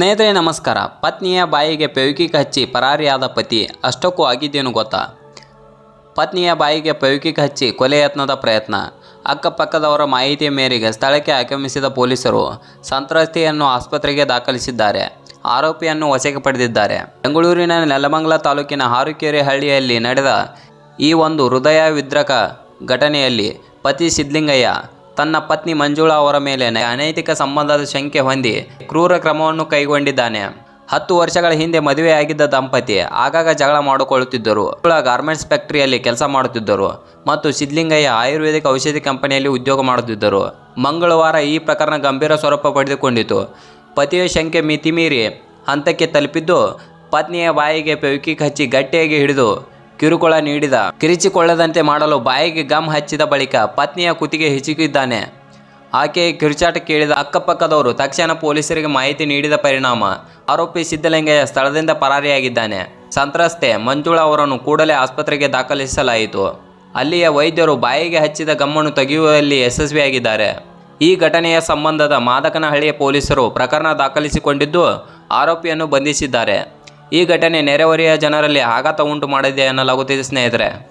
ಸ್ನೇಹಿತರೆ, ನಮಸ್ಕಾರ. ಪತ್ನಿಯ ಬಾಯಿಗೆ ಪೆವಿಕಿಕ್ ಹಚ್ಚಿ ಪರಾರಿಯಾದ ಪತಿ ಅಷ್ಟಕ್ಕೂ ಆಗಿದ್ದೇನು ಗೊತ್ತಾ? ಪತ್ನಿಯ ಬಾಯಿಗೆ ಪೆವಿಕಿಕ್ ಹಚ್ಚಿ ಕೊಲೆ ಯತ್ನದ ಪ್ರಯತ್ನ. ಅಕ್ಕಪಕ್ಕದವರ ಮಾಹಿತಿಯ ಮೇರೆಗೆ ಸ್ಥಳಕ್ಕೆ ಆಗಮಿಸಿದ ಪೊಲೀಸರು ಸಂತ್ರಸ್ತೆಯನ್ನು ಆಸ್ಪತ್ರೆಗೆ ದಾಖಲಿಸಿದ್ದಾರೆ. ಆರೋಪಿಯನ್ನು ವಶಕ್ಕೆ ಪಡೆದಿದ್ದಾರೆ. ಬೆಂಗಳೂರಿನ ನೆಲಮಂಗಲ ತಾಲೂಕಿನ ಹಾರುಕೆರೆ ಹಳ್ಳಿಯಲ್ಲಿ ನಡೆದ ಈ ಒಂದು ಹೃದಯ ವಿದ್ರಕ ಘಟನೆಯಲ್ಲಿ ಪತಿ ಸಿದ್ಲಿಂಗಯ್ಯ ತನ್ನ ಪತ್ನಿ ಮಂಜುಳಾ ಅವರ ಮೇಲೆ ಅನೈತಿಕ ಸಂಬಂಧದ ಶಂಕೆ ಹೊಂದಿ ಕ್ರೂರ ಕ್ರಮವನ್ನು ಕೈಗೊಂಡಿದ್ದಾನೆ. ಹತ್ತು ವರ್ಷಗಳ ಹಿಂದೆ ಮದುವೆಯಾಗಿದ್ದ ದಂಪತಿ ಆಗಾಗ ಜಗಳ ಮಾಡಿಕೊಳ್ಳುತ್ತಿದ್ದರು. ಗಾರ್ಮೆಂಟ್ಸ್ ಫ್ಯಾಕ್ಟರಿಯಲ್ಲಿ ಕೆಲಸ ಮಾಡುತ್ತಿದ್ದರು ಮತ್ತು ಸಿದ್ಲಿಂಗಯ್ಯ ಆಯುರ್ವೇದಿಕ್ ಔಷಧಿ ಕಂಪನಿಯಲ್ಲಿ ಉದ್ಯೋಗ ಮಾಡುತ್ತಿದ್ದರು. ಮಂಗಳವಾರ ಈ ಪ್ರಕರಣ ಗಂಭೀರ ಸ್ವರೂಪ ಪಡೆದುಕೊಂಡಿತು. ಪತಿಯ ಶಂಕೆ ಮಿತಿಮೀರಿ ಹಂತಕ್ಕೆ ತಲುಪಿದ್ದು ಪತ್ನಿಯ ಬಾಯಿಗೆ ಪೆವಿಕಿಕ್ ಹಚ್ಚಿ ಗಟ್ಟಿಯಾಗಿ ಹಿಡಿದು ಕಿರುಕುಳ ನೀಡಿದ. ಕಿರಿಚಿಕೊಳ್ಳದಂತೆ ಮಾಡಲು ಬಾಯಿಗೆ ಗಮ್ ಹಚ್ಚಿದ ಬಳಿಕ ಪತ್ನಿಯ ಕುತ್ತಿಗೆ ಹಿಚುಕಿದ್ದಾನೆ. ಆಕೆ ಕಿರುಚಾಟ ಕೇಳಿದ ಅಕ್ಕಪಕ್ಕದವರು ತಕ್ಷಣ ಪೊಲೀಸರಿಗೆ ಮಾಹಿತಿ ನೀಡಿದ ಪರಿಣಾಮ, ಆರೋಪಿ ಸಿದ್ದಲಿಂಗಯ್ಯ ಸ್ಥಳದಿಂದ ಪರಾರಿಯಾಗಿದ್ದಾನೆ. ಸಂತ್ರಸ್ತೆ ಮಂಜುಳಾ ಅವರನ್ನು ಕೂಡಲೇ ಆಸ್ಪತ್ರೆಗೆ ದಾಖಲಿಸಲಾಯಿತು. ಅಲ್ಲಿಯ ವೈದ್ಯರು ಬಾಯಿಗೆ ಹಚ್ಚಿದ ಗಮ್ಮನ್ನು ತೆಗೆಯುವಲ್ಲಿ ಯಶಸ್ವಿಯಾಗಿದ್ದಾರೆ. ಈ ಘಟನೆಯ ಸಂಬಂಧದ ಮಾದಕನಹಳ್ಳಿಯ ಪೊಲೀಸರು ಪ್ರಕರಣ ದಾಖಲಿಸಿಕೊಂಡಿದ್ದು, ಆರೋಪಿಯನ್ನು ಬಂಧಿಸಿದ್ದಾರೆ. ಈ ಘಟನೆ ನೆರೆಹೊರೆಯ ಜನರಲ್ಲಿ ಆಘಾತ ಉಂಟು ಮಾಡಿದೆ ಎನ್ನಲಾಗುತ್ತಿದೆ ಸ್ನೇಹಿತರೆ.